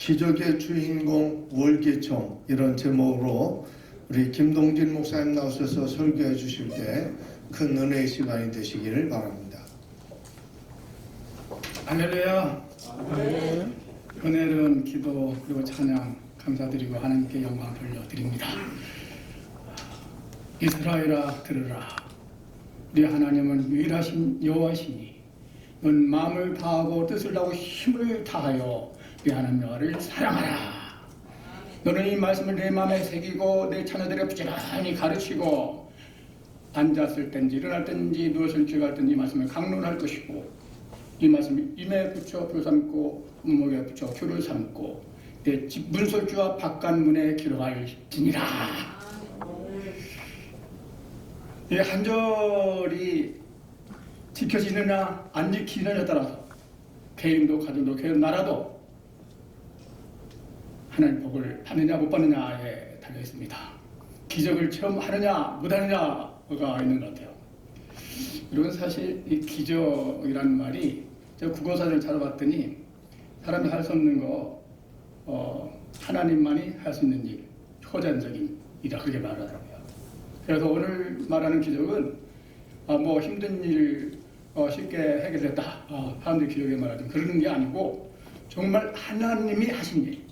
기적의 주인공 월계총 이런 제목으로 우리 김동진 목사님 나오셔서 설교해 주실 때 큰 은혜의 시간이 되시기를 바랍니다. 할렐루야. 은혜로운 기도 그리고 찬양 감사드리고 하나님께 영광 돌려드립니다. 이스라엘아 들으라. 우리 하나님은 유일하신 여호와시니 넌 마음을 다하고 뜻을 다하고 힘을 다하여 하나님 여호와를 사랑하라. 너는 이 말씀을 내 마음에 새기고 내 자녀들에게 부지런히 가르치고 앉았을 땐지 일어날 땐지 누웠을 때갈 땐지 이 말씀을 강론할 것이고 이 말씀을 임에 붙여 표 삼고 문목에 붙여 교를 삼고 내 집 문설주와 바깥문에 기록할지니라 이 한절이 지켜지느냐 안 지키느냐에 따라서 개인도 가정도 개인 나라도 하나님 복을 받느냐 못 받느냐에 달려 있습니다. 기적을 체험하느냐 못하느냐가 있는 것 같아요. 그리고 사실 이 기적이라는 말이 제가 국어사전을 찾아봤더니 사람이 할 수 없는 거 어, 하나님만이 할 수 있는 일, 효자적인 일이라 그렇게 말하더라고요. 그래서 오늘 말하는 기적은 아, 뭐 힘든 일 어, 쉽게 해결됐다. 아, 사람들이 기적에 말하는 그런 게 아니고 정말 하나님이 하신 일.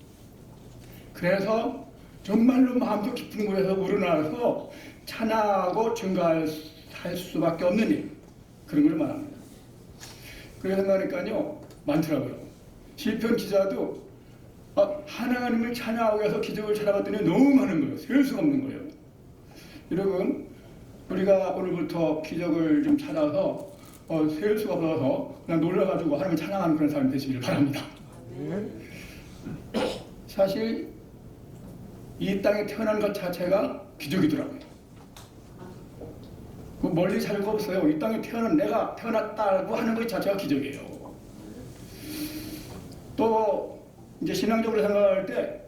그래서 정말로 마음속 깊은 곳에서 우러나서 찬양하고 증가할 수밖에 없는 일 그런 걸 말합니다. 그래서 말하니까요 많더라고요. 시편 기자도 아, 하나님을 찬양하기 위해서 기적을 찾아봤더니 너무 많은 거예요. 셀 수가 없는 거예요. 여러분 우리가 오늘부터 기적을 좀 찾아서 어, 셀 수가 없어서 그냥 놀라가지고 하나님을 찬양하는 그런 사람이 되시기를 바랍니다. 사실 이 땅에 태어난 것 자체가 기적이더라고요. 그 멀리 살고 없어요. 이 땅에 태어난 내가 태어났다고 하는 것 자체가 기적이에요. 또 이제 신앙적으로 생각할 때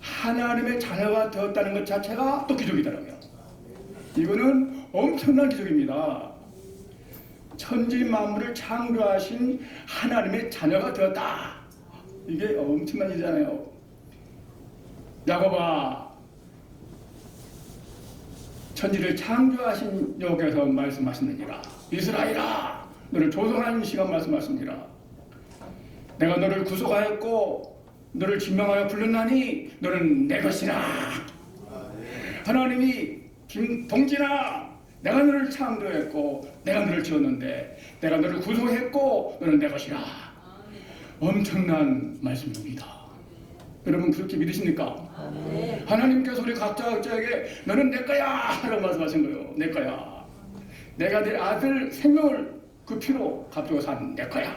하나님의 자녀가 되었다는 것 자체가 또 기적이더라고요. 이거는 엄청난 기적입니다. 천지 만물을 창조하신 하나님의 자녀가 되었다. 이게 엄청난 일이잖아요. 야곱아 천지를 창조하신 여기서 말씀하시느니라. 이스라엘아 너를 조성하는 시간 말씀하십니다 내가 너를 구속하였고 너를 진명하여 불렀나니 너는 내 것이라. 하나님이 김동진아 내가 너를 창조했고 내가 너를 지었는데 내가 너를 구속했고 너는 내 것이라. 엄청난 말씀입니다. 여러분 그렇게 믿으십니까? 하나님께서 우리 각자 각자에게 너는 내 거야 라고 말씀하신 거예요. 내 거야. 내가 내 아들 생명을 그 피로 값주고 산 내 거야.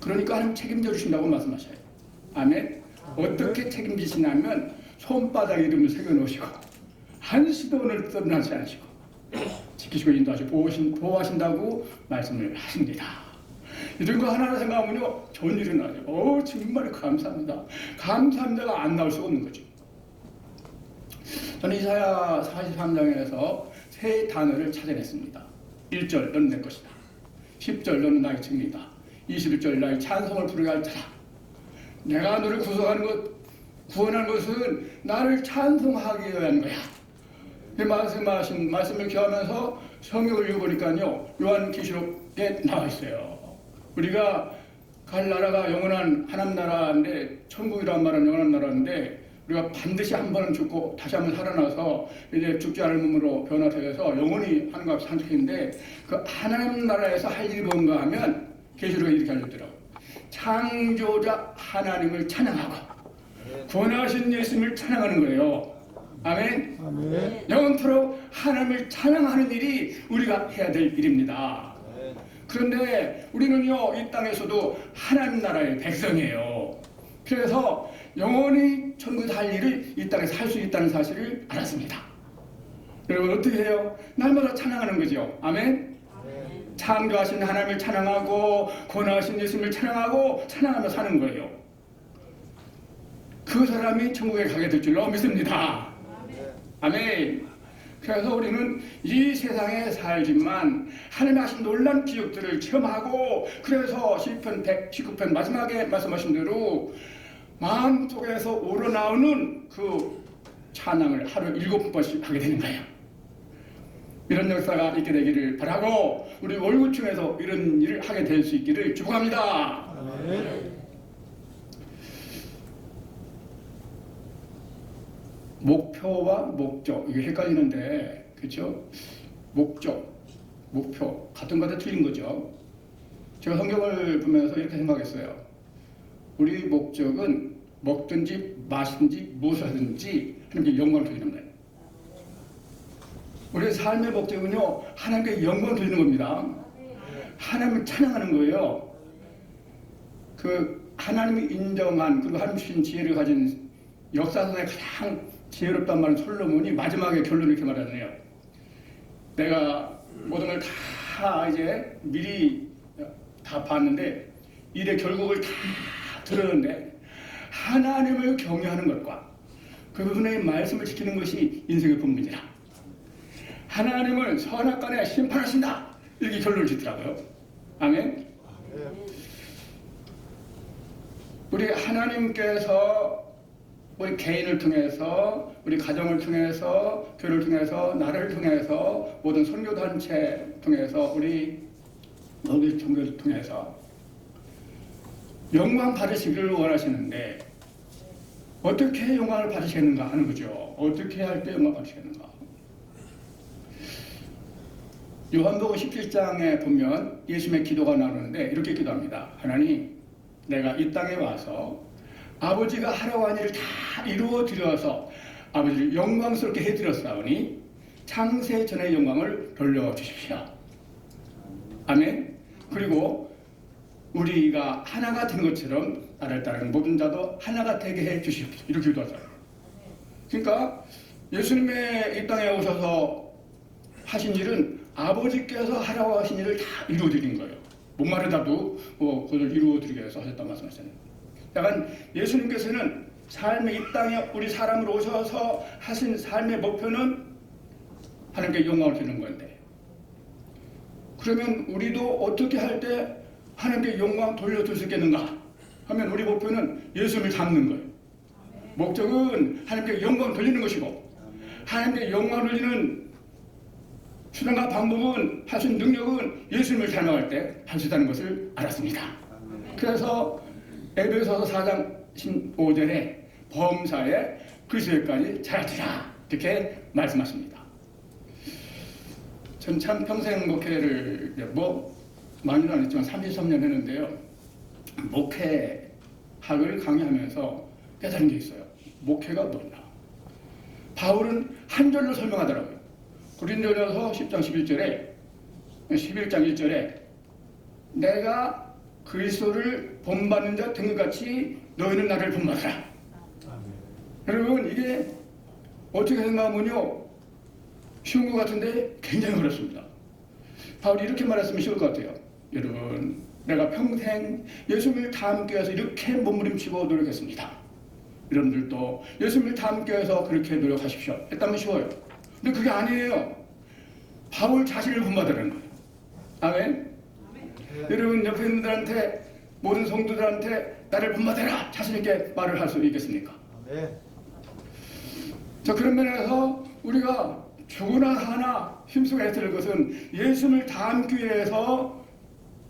그러니까 하나님 책임져 주신다고 말씀하셔요. 아멘. 어떻게 책임지시냐면 손바닥 이름을 새겨 놓으시고 한시도 오늘 떠나지 않으시고 지키시고 인도하시고 보호하신, 보호하신다고 말씀을 하십니다. 이런 거 하나를 생각하면요 좋은 일이 나요. 어 정말 감사합니다. 감사합니다가 안 나올 수가 없는 거죠. 저는 이사야 43장에서 세 단어를 찾아냈습니다. 1절 너는 내 것이다. 10절 너는 나의 증이다. 21절 나의 찬송을 부르게 할 자라. 내가 너를 구속하는 것, 구원하는 것은 나를 찬송하기 위한 거야. 이 말씀하신 말씀을 기하면서 성경을 읽어보니까요 요한계시록에 나와 있어요. 우리가 갈 나라가 영원한 하나님 나라인데 천국이란 말은 영원한 나라인데 우리가 반드시 한 번은 죽고 다시 한 번 살아나서 이제 죽지 않을 몸으로 변화되어서 영원히 하나님과 산책인데 그 하나님 나라에서 할 일이 뭔가 하면 계시록에 이렇게 알려더라고 창조자 하나님을 찬양하고 구원하신 예수님을 찬양하는 거예요. 아멘. 아멘. 영원토록 하나님을 찬양하는 일이 우리가 해야 될 일입니다. 그런데 우리는요 이 땅에서도 하나님 나라의 백성이에요. 그래서 영원히 천국에 살 일을 이 땅에서 할 수 있다는 사실을 알았습니다. 여러분 어떻게 해요? 날마다 찬양하는 거죠. 아멘. 창조하신 하나님을 찬양하고 권하신 예수님을 찬양하고 찬양하며 사는 거예요. 그 사람이 천국에 가게 될 줄로 믿습니다. 아멘. 그래서 우리는 이 세상에 살지만 하나님의 하신 놀란 기적들을 체험하고 그래서 시편 119편 마지막에 말씀하신 대로 마음 속에서 우러나오는 그 찬양을 하루 일곱 번씩 하게 되는 거예요. 이런 역사가 있게 되기를 바라고 우리 월구층에서 이런 일을 하게 될 수 있기를 축복합니다. 목표와 목적 이게 헷갈리는데 그렇죠? 목적, 목표 같은 거다 틀린 거죠. 제가 성경을 보면서 이렇게 생각했어요. 우리 목적은 먹든지 마시든지 무엇을 하든지 하나님께 영광을 돌리는 거예요. 우리의 삶의 목적은요 하나님께 영광을 돌리는 겁니다. 하나님을 찬양하는 거예요. 그 하나님이 인정한 그리고 하나님 주신 지혜를 가진 역사상의 가장 지혜롭단 말은 솔로몬이 마지막에 결론을 이렇게 말하네요. 내가 모든 걸 다 이제 미리 다 봤는데 일의 결국을 다 들었는데 하나님을 경외하는 것과 그분의 말씀을 지키는 것이 인생의 본문이라. 하나님을 선악간에 심판하신다. 이렇게 결론을 짓더라고요. 아멘. 우리 하나님께서 우리 개인을 통해서 우리 가정을 통해서 교회를 통해서 나라를 통해서 모든 선교 단체 통해서 우리 너희 종교를 통해서 영광 받으시기를 원하시는데 어떻게 영광을 받으시겠는가 하는 거죠. 어떻게 할 때 영광 받으시겠는가? 요한복음 17장에 보면 예수님의 기도가 나오는데 이렇게 기도합니다. 하나님, 내가 이 땅에 와서 아버지가 하라고 한 일을 다 이루어 드려서 아버지를 영광스럽게 해드렸사오니 창세 전의 영광을 돌려주십시오. 아멘. 그리고 우리가 하나가 된 것처럼 나를 따르는 모든 자도 하나가 되게 해 주십시오. 이렇게 기도하잖아요. 그러니까 예수님의 이 땅에 오셔서 하신 일은 아버지께서 하라고 하신 일을 다 이루어 드린 거예요. 목마르다도 뭐 그걸 이루어 드리기 위해서 하셨다 말씀하셨잖아요. 약간 예수님께서는 삶의 이 땅에 우리 사람으로 오셔서 하신 삶의 목표는 하나님께 영광을 드리는 건데 그러면 우리도 어떻게 할 때 하나님께 영광 돌려줄 수 있겠는가 하면 우리 목표는 예수님을 닮는 거예요. 목적은 하나님께 영광 돌리는 것이고 하나님께 영광 돌리는 수단과 방법은 하신 능력은 예수님을 닮아갈 때 할 수 있다는 것을 알았습니다. 그래서 에베소서 4장 15절에 범사에 그리스도까지 자라라 이렇게 말씀하십니다. 전 참 평생 목회를 뭐 많이는 안 했지만 33년 했는데요. 목회학을 강의하면서 깨달은 게 있어요. 목회가 뭐냐? 바울은 한 절로 설명하더라고요. 고린도전서 10장 11절에 11장 1절에 내가 그리스도를 본받는 자된것 같이 너희는 나를 본받아라. 여러분 이게 어떻게 생각하면요 쉬운 것 같은데 굉장히 어렵습니다. 바울이 이렇게 말했으면 쉬울 것 같아요. 여러분 내가 평생 예수님을 닮기 위해서 이렇게 몸부림치고 노력했습니다. 여러분들도 예수님을 닮기 위해서 그렇게 노력하십시오. 했다면 쉬워요. 근데 그게 아니에요. 바울 자신을 본받으라는 거예요. 아멘. 여러분 옆에 있는 분들한테 모든 성도들한테 나를 본받아라 자신 있게 말을 할 수 있겠습니까? 자 그런 면에서 우리가 죽으나 하나 힘쓰게 될 것은 예수님을 닮기 위해서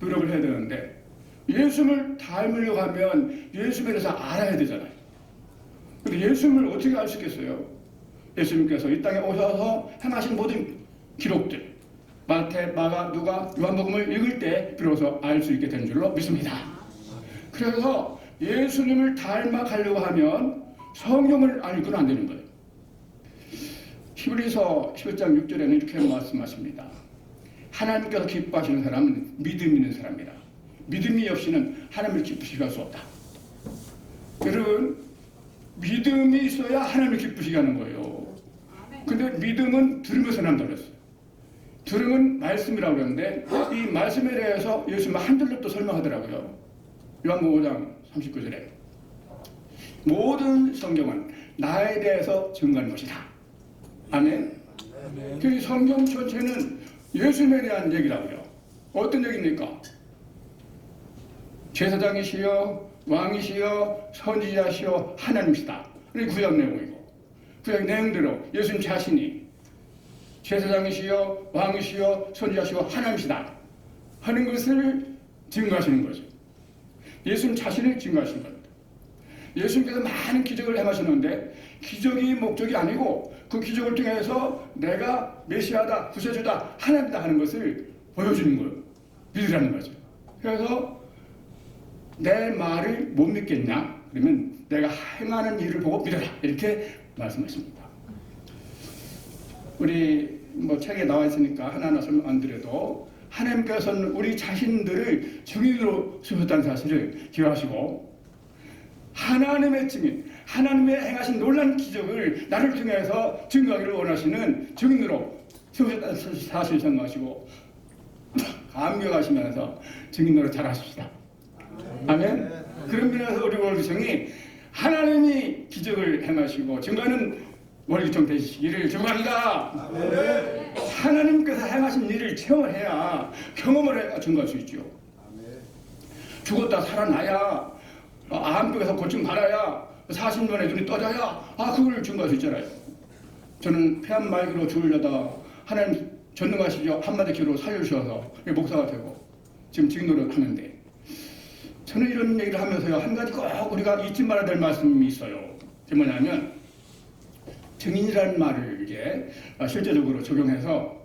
노력을 해야 되는데 예수님을 닮으려고 하면 예수님에 대해서 알아야 되잖아요. 근데 예수님을 어떻게 알 수 있겠어요? 예수님께서 이 땅에 오셔서 행하신 모든 기록들 마태, 마가, 누가, 요한복음을 읽을 때 비로소 알 수 있게 된 줄로 믿습니다. 그래서 예수님을 닮아가려고 하면 성경을 안 읽고는 안 되는 거예요. 히브리서 11장 6절에는 이렇게 말씀하십니다. 하나님께서 기뻐하시는 사람은 믿음 있는 사람이라. 믿음이 없이는 하나님을 기쁘시게 할 수 없다. 여러분, 믿음이 있어야 하나님을 기쁘시게 하는 거예요. 근데 믿음은 들으면서 난다 그랬어요. 들으면 말씀이라고 그러는데 이 말씀에 대해서 예수님 한 줄로 또 설명하더라고요. 요한복음 5장 39절에 모든 성경은 나에 대해서 증거하는 것이다. 아멘. 그 성경 전체는 예수님에 대한 얘기라고요. 어떤 얘기입니까? 제사장이시여 왕이시여 선지자시여 하나님이시다. 이 구약 내용이고 구약 내용대로 예수님 자신이 제사장이시여 왕이시여 선지자시여 하나님이시다 하는 것을 증거하시는 거죠. 예수님 자신을 증거하시는 겁니다. 예수님께서 많은 기적을 행하시는데 기적이 목적이 아니고 그 기적을 통해서 내가 메시아다, 구세주다, 하나님이다 하는 것을 보여주는 거예요. 믿으라는 거죠. 그래서 내 말을 못 믿겠냐? 그러면 내가 행하는 일을 보고 믿어라. 이렇게 말씀하십니다. 우리 뭐 책에 나와 있으니까 하나하나 설명 안 드려도 하나님께서는 우리 자신들을 증인으로 세우셨다는 사실을 기억하시고 하나님의 증인, 하나님의 행하신 놀란 기적을 나를 통해서 증거하기를 원하시는 증인으로 세우셨다는 사실을 생각하시고 감격하시면서 증인으로 잘하십시다. 아멘. 그런 면에서 우리 월기성이 하나님이 기적을 행하시고 증거하는 월기청 되시기를 축원합니다. 하나님께서 행하신 일을 체험을 해야 경험을 해야 증거할 수 있죠. 죽었다 살아나야 어, 암벽에서 고침 받아야 40년의 눈이 떠져야 아 그걸 증거할 수 있잖아요. 저는 폐암 말기로 죽으려다 하나님 전능하시죠 한마디 기로 살려주셔서 목사가 되고 지금 직노를 하는데 저는 이런 얘기를 하면서요 한 가지 꼭 우리가 잊지 말아야 될 말씀이 있어요. 그게 뭐냐면 증인이라는 말을 이제 실제적으로 적용해서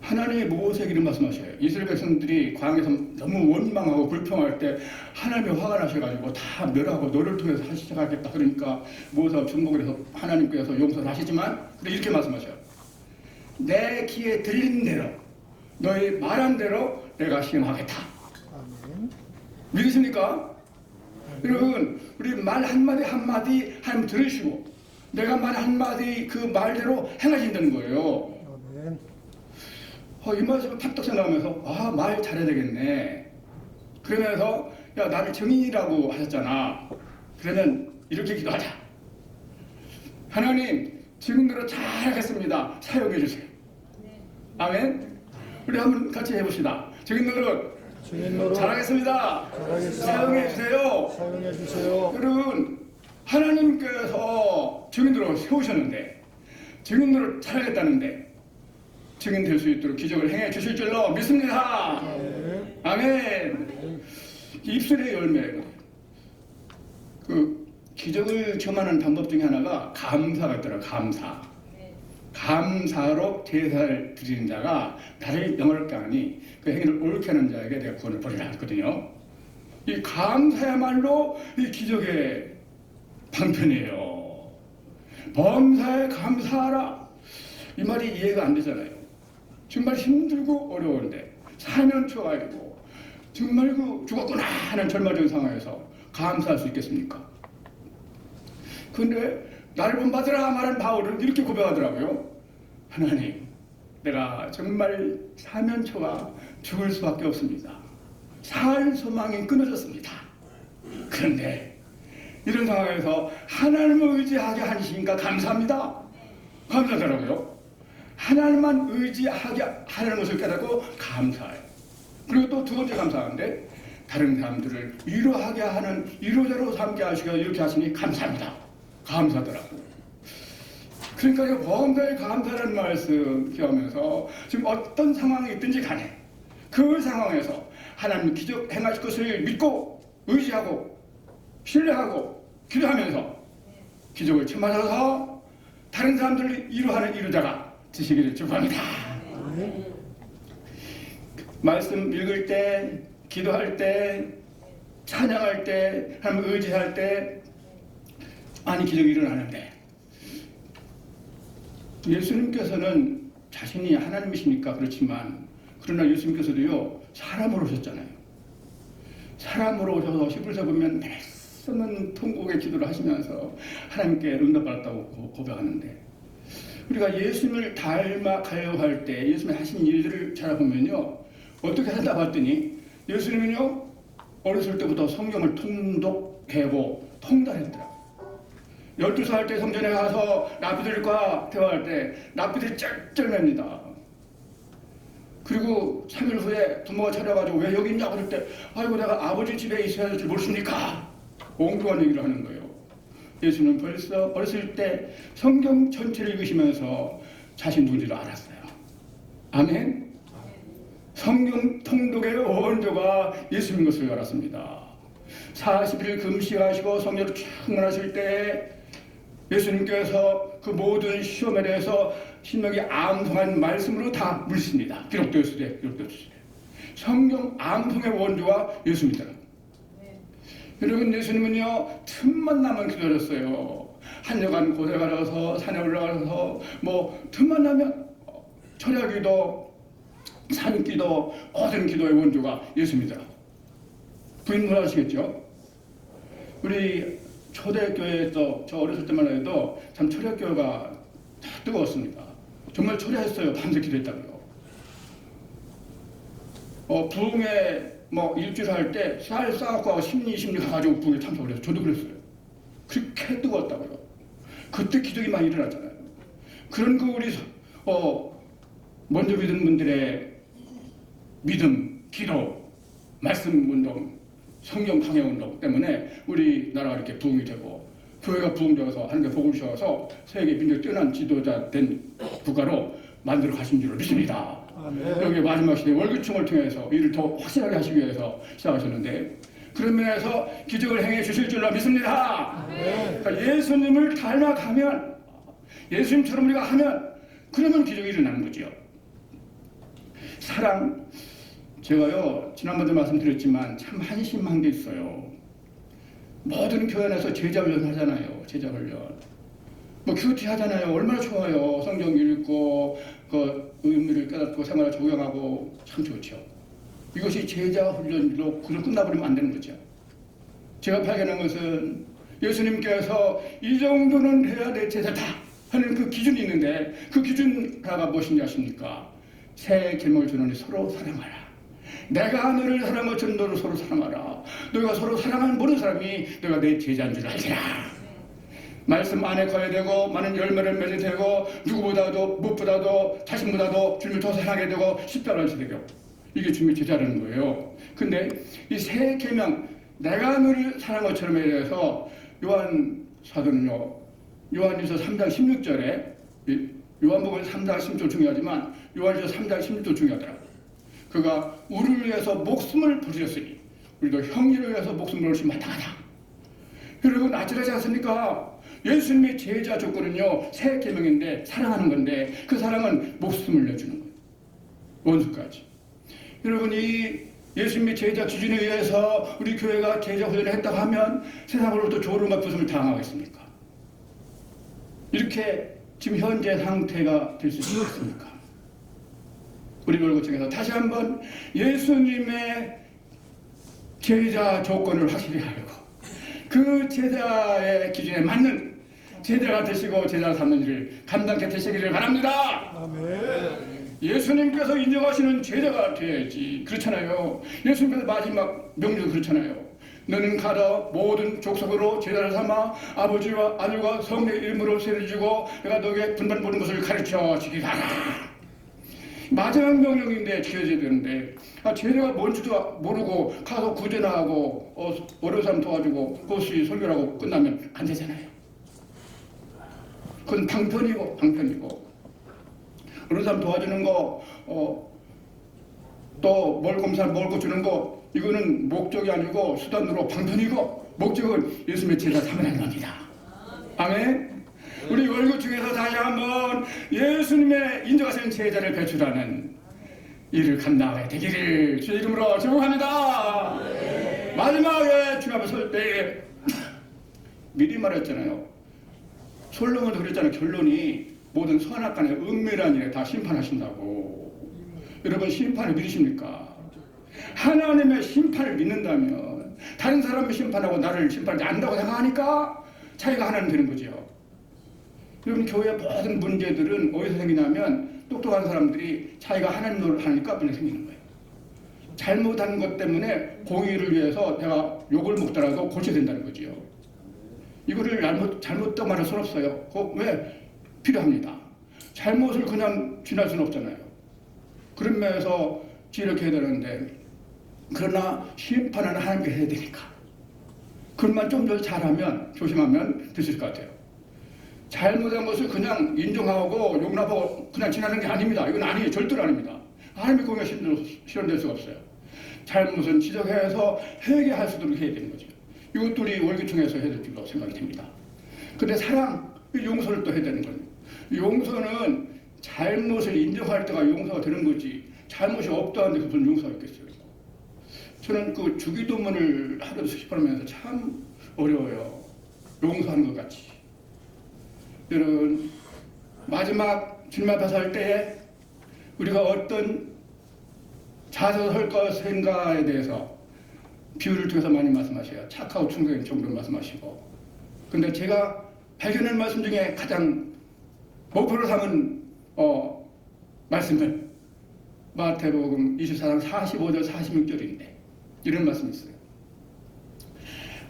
하나님의 모세에게 이런 말씀하셔요. 이스라엘 백성들이 광에서 너무 원망하고 불평할 때 하나님이 화가 나셔가지고 다 멸하고 너를 통해서 하시 시작하겠다. 그러니까 모세가 중복을 해서 하나님께서 용서하시지만 근데 이렇게 말씀하셔요. 내 귀에 들린 대로 너희 말한 대로 내가 시행하겠다. 믿으십니까? 여러분 우리 말 한마디 한마디 하나님 들으시고 내가 말 한마디 그 말대로 행하신다는 거예요. 어, 이 말씀을 팍떡 생각하면서 아 말 잘해야 되겠네. 그러면서 야 나를 증인이라고 하셨잖아. 그러면 이렇게 기도하자. 하나님 증인으로 잘하겠습니다. 사용해 주세요. 아멘. 우리 한번 같이 해봅시다. 증인으로 주님으로 잘하겠습니다. 잘하겠습니다. 사용해 주세요. 사용해 주세요. 여러분 하나님께서 증인으로 세우셨는데 증인으로 잘하겠다는데 증인 될 수 있도록 기적을 행해 주실 줄로 믿습니다. 네. 아멘. 입술의 열매예요. 그 기적을 체험하는 방법 중에 하나가 감사가 있더라. 감사. 감사로 제사를 드리는 자가 나를 영원롭게 하니 그 행위를 옳게 하는 자에게 내가 구원을 버리라 했거든요. 이 감사야말로 이 기적의 방편이에요. 범사에 감사하라. 이 말이 이해가 안 되잖아요. 정말 힘들고 어려운데 사면초가 아니고 정말 그 죽었구나 하는 절망적인 상황에서 감사할 수 있겠습니까? 근데 나를 본받으라 말한 바울은 이렇게 고백하더라고요. 하나님, 내가 정말 사면초가 죽을 수밖에 없습니다. 살 소망이 끊어졌습니다. 그런데 이런 상황에서 하나님을 의지하게 하시니까 감사합니다. 감사하더라고요. 하나님만 의지하게 하는 것을 깨닫고 감사해요. 그리고 또 두 번째 감사한데 다른 사람들을 위로하게 하는 위로자로 삼게 하시고 이렇게 하시니 감사합니다. 감사하더라고. 그러니까 이 범사에 감사라는 말씀 기하면서 지금 어떤 상황이 있든지 간에 그 상황에서 하나님 기적 행하실 것을 믿고 의지하고 신뢰하고 기도하면서 기적을 체험하셔서 다른 사람들을 이루하는 이루자가 되시기를 축복합니다. 말씀 읽을 때, 기도할 때, 찬양할 때, 하나님 의지할 때 많이 기적이 일어나는데 예수님께서는 자신이 하나님이시니까 그렇지만 그러나 예수님께서도요 사람으로 오셨잖아요. 사람으로 오셔서 히브리서 보면 애 쓰는 통곡의 기도를 하시면서 하나님께 응답받았다고 고- 고백하는데 우리가 예수님을 닮아가려 할 때 예수님이 하신 일들을 찾아보면요 어떻게 하다 봤더니 예수님은요 어렸을 때부터 성경을 통독하고 통달했더라. 12살 때 성전에 가서 라피들과 대화할 때 라피들이 쩔쩔맵니다. 그리고 3일 후에 부모가 찾아가지고 왜 여기 있냐고 그럴 때 아이고 내가 아버지 집에 있어야 할줄 모르십니까? 엉뚱한 얘기를 하는 거예요. 예수는 벌써 어렸을 때 성경 전체를 읽으시면서 자신 누군지를 알았어요. 아멘. 성경 통독의 원조가 예수인 것을 알았습니다. 40일 금식하시고 성령을 충만하실 때 예수님께서 그 모든 시험에 대해서 신명이 암송한 말씀으로 다 물습니다. 기록되었을 때. 성경 암송의 원조가 예수입니다. 여러분 예수님은요 틈만 나면 기도하셨어요. 한여간 가서 산에 올라가서 뭐 틈만 나면 철야기도 산기도 모든 기도의 원조가 예수입니다. 부인 못 하시겠죠? 우리 초대교회에서 저 어렸을 때만 해도 참 초대교회가 뜨거웠습니다. 정말 초대했어요. 밤새 기도했다고요. 어, 부흥회 뭐 일주일 할 때 쌀 싸갖고 심리 심리 가 가지고 부흥회 참석을 해서 저도 그랬어요. 그렇게 뜨거웠다고요. 그때 기적이 많이 일어났잖아요. 그런 그 우리 어, 먼저 믿은 분들의 믿음, 기도, 말씀 운동, 성경 강해 운동 때문에 우리 나라가 이렇게 부흥이 되고 교회가 부흥되어서 하나님께 복을 주셔서 세계 민족 뛰어난 지도자 된 국가로 만들어 가신 줄을 믿습니다. 아멘. 여기 마지막 시대 월급충을 통해서 이를 더 확실하게 하시기 위해서 시작하셨는데 그런 면에서 기적을 행해 주실 줄로 믿습니다. 그러니까 예수님을 닮아가면 예수님처럼 우리가 하면 그러면 기적이 일어나는 거죠. 사랑 제가요 지난번에 말씀드렸지만 참 한심한 게 있어요. 모든 교회 안에서 제자 훈련 하잖아요. 제자 훈련. 뭐 큐티 하잖아요. 얼마나 좋아요. 성경 읽고 그 의미를 깨닫고 생활을 적용하고 참 좋죠. 이것이 제자 훈련으로 그냥 끝나버리면 안 되는 거죠. 제가 발견한 것은 예수님께서 이 정도는 해야 내 제자다 하는 그 기준이 있는데 그 기준 하나가 무엇인지 아십니까? 새 계명을 주노니 서로 사랑하라. 내가 너를 사랑한 것처럼 너를 서로 사랑하라. 너희가 서로 사랑하는 모든 사람이 너가 내 제자인 줄 알지라. 말씀 안에 거야 되고 많은 열매를 맺게 되고 누구보다도 무엇보다도 자신보다도 주님을 더 사랑하게 되고 십자가를 지게 되고 이게 주님의 제자라는 거예요. 근데 이 세 계명 내가 너를 사랑한 것처럼에 대해서 요한 사도는요. 요한일서 3장 16절에 요한복음 3장 16절 중요하지만 요한일서 3장 16절 중요하더라고요. 그가 우리를 위해서 목숨을 부르셨으니 우리도 형제를 위해서 목숨을 부르시 마땅하다. 여러분 아찔하지 않습니까? 예수님의 제자 조건은요 새 계명인데 사랑하는 건데 그 사랑은 목숨을 내주는 거예요. 원수까지. 여러분 이 예수님의 제자 기준에 의해서 우리 교회가 제자 훈련을 했다고 하면 세상으로부터 조롱과 부심을 당하겠습니까? 이렇게 지금 현재 상태가 될 수 있습니까? 우리 월급청에서 다시 한번 예수님의 제자 조건을 확실히 알고 그 제자의 기준에 맞는 제자가 되시고 제자 삼는 일을 감당케 되시기를 바랍니다. 아멘. 예수님께서 인정하시는 제자가 돼야지 그렇잖아요. 예수님께서 마지막 명령 그렇잖아요. 너는 가서 모든 족속으로 제자를 삼아 아버지와 아들과 성령의 이름으로 세례주고 내가 너에게 분반 모든 것을 가르쳐 주기를 하라. 마지막 명령인데 지켜져야 되는데 아, 제자가 뭔지도 모르고 가서 구제나 하고 어, 어려운 사람 도와주고 그것이 설교하고 끝나면 안 되잖아요. 그건 방편이고 방편이고 어느 사람 도와주는 거, 어, 사람 먹을 거 주는 거, 이거는 목적이 아니고 수단으로 방편이고 목적은 예수님의 제자 삼으라는 겁니다. 아멘. 우리 월급 중에서 다시 한번 예수님의 인정하시는 제자를 배출하는 일을 감당하게 되기를 주의 이름으로 축복합니다. 마지막에 주님 앞에 설 때 미리 말했잖아요. 솔로몬도 그랬잖아요. 결론이 모든 선악 간의 은밀한 일에 다 심판하신다고. 여러분 심판을 믿으십니까? 하나님의 심판을 믿는다면 다른 사람의 심판하고 나를 심판하지 않는다고 생각하니까 차이가 하나는 되는 거죠. 여러분 교회의 모든 문제들은 어디서 생기냐면 똑똑한 사람들이 차이가 하나님 노릇 하니까 그냥 생기는 거예요. 잘못한 것 때문에 공의를 위해서 내가 욕을 먹더라도 고쳐야 된다는 거지요. 이거를 잘못 잘못도 말할 수는 없어요. 그왜 필요합니다. 잘못을 그냥 지날 수는 없잖아요. 그런 면에서 이렇게 해야 되는데 그러나 심판은 하나님께 해야 되니까 그것만 좀 더 잘하면 조심하면 되실 것 같아요. 잘못한 것을 그냥 인정하고 용납하고 그냥 지나는 게 아닙니다. 이건 아니에요. 절대로 아닙니다. 하나님의 공에 실현될 수가 없어요. 잘못은 지적해서 회개할 수 있도록 해야 되는 거죠. 이것도 우리 월기총에서 해야 될 줄로 생각이 됩니다. 근데 사랑, 이 용서를 또 해야 되는 거예요. 용서는 잘못을 인정할 때가 용서가 되는 거지 잘못이 없다는데 무슨 용서가 있겠어요. 저는 그 주기도문을 하루에 수십 번 하면서 참 어려워요. 용서하는 것 같이. 여러분 마지막 주님 앞에 설 때에 우리가 어떤 자세로 설 것인가에 대해서 비유를 통해서 많이 말씀하셔요. 착하고 충성인 정도로 말씀하시고. 근데 제가 발견한 말씀 중에 가장 목표로 삼은 어, 말씀은 마태복음 24장 45절 46절인데 이런 말씀이 있어요.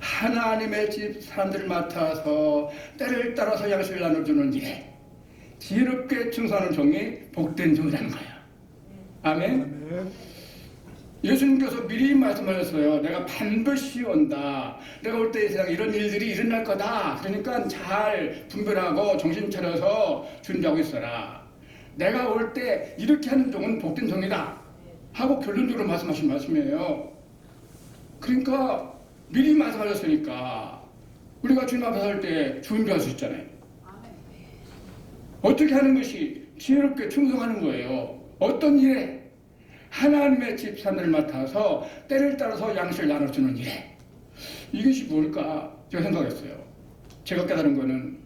하나님의 집 사람들을 맡아서 때를 따라서 양식을 나눠주는 일에 지혜롭게 충성하는 종이 복된 종이라는 거예요. 아멘. 아멘. 예수님께서 미리 말씀하셨어요. 내가 반드시 온다. 내가 올때이 세상에 이런 일들이 일어날 거다. 그러니까 잘 분별하고 정신 차려서 준비하고 있어라. 내가 올 때 이렇게 하는 종은 복된 종이다. 하고 결론적으로 말씀하신 말씀이에요. 그러니까 미리 말씀하셨으니까 우리가 주님 앞에 설때 준비할 수 있잖아요. 어떻게 하는 것이 지혜롭게 충성하는 거예요. 어떤 일에 하나님의 집 사람들을 맡아서 때를 따라서 양식을 나눠주는 일에 이것이 뭘까 제가 생각했어요. 제가 깨달은 거는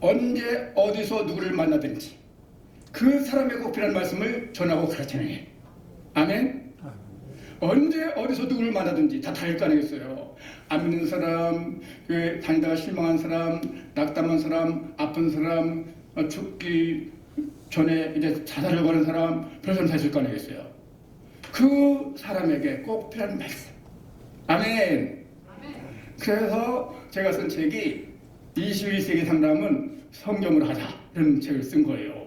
언제 어디서 누구를 만나든지 그 사람의 꼭 필요한 말씀을 전하고 가르치는 일. 아멘. 언제 어디서 누구를 만나든지 다 다를 거 아니겠어요. 안 믿는 사람, 다니다가 실망한 사람, 낙담한 사람, 아픈 사람, 어, 죽기 전에 이제 자살을 거는 사람, 별 사람 다 있을 거 아니겠어요. 그 사람에게 꼭 필요한 말씀. 아멘. 그래서 제가 쓴 책이 21세기 상담은 성경으로 하자 이런 책을 쓴 거예요.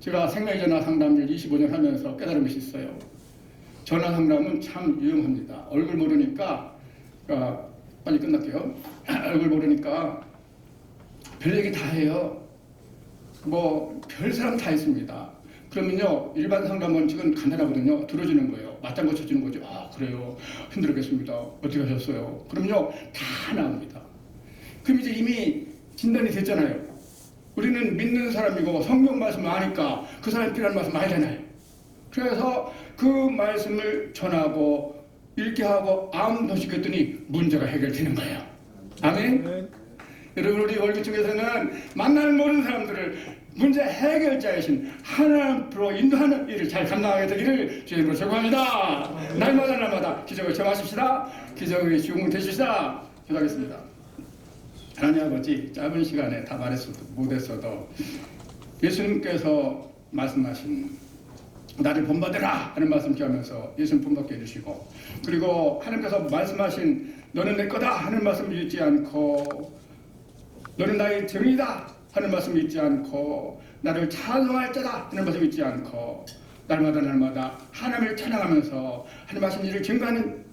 제가 생명전화 상담을 25년 하면서 깨달은 것이 있어요. 전화 상담은 참 유용합니다. 얼굴 모르니까 아, 빨리 끝날게요. 얼굴 모르니까 별 얘기 다 해요. 뭐 별 사람 다 있습니다. 그러면요 일반 상담 원칙은 간단하거든요. 들어주는 거예요. 맞장구 쳐주는 거죠. 아 그래요. 힘들었겠습니다. 어떻게 하셨어요? 그럼요 다 나옵니다. 그럼 이제 이미 진단이 됐잖아요. 우리는 믿는 사람이고 성경 말씀 아니까 그 사람이 필요한 말씀 알잖아요. 그래서 그 말씀을 전하고 읽게 하고 아무 도시 했더니 문제가 해결되는 거예요. 아멘. 여러분 우리 월기중에서는 만날 모든 사람들을 문제 해결자이신 하나님으로 인도하는 일을 잘 감당하게 되기를 주님으로 축원합니다. 날마다 날마다 기적을 체험하십시다. 기적의 주인공 되시다. 기도하겠습니다. 하나님 아버지 짧은 시간에 다 말했어도 못했어도 예수님께서 말씀하신 나를 본받으라 하는 말씀 기하면서 예수님 본받게 해주시고 그리고 하나님께서 말씀하신 너는 내 거다 하는 말씀 잊지 않고 너는 나의 정이다 하는 말씀 잊지 않고 나를 찬송할 자다 하는 말씀 잊지 않고 날마다 날마다 하나님을 찬양하면서 하나님 하신 일을 증거하는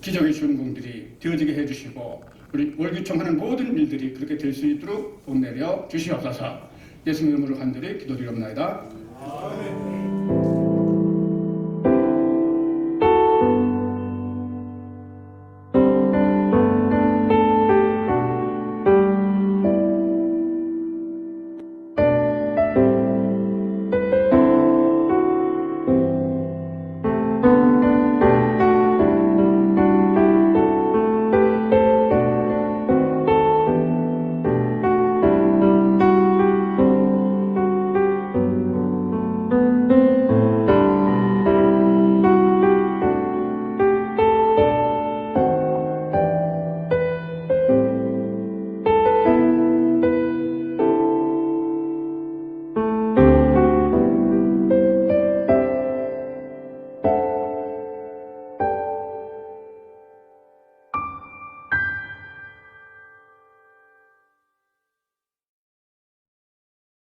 기적의 주인공들이 되어지게 해주시고 우리 월기청하는 모든 일들이 그렇게 될 수 있도록 복 내려 주시옵소서 예수님 이름으로 간절히 기도드리옵나이다. 아멘.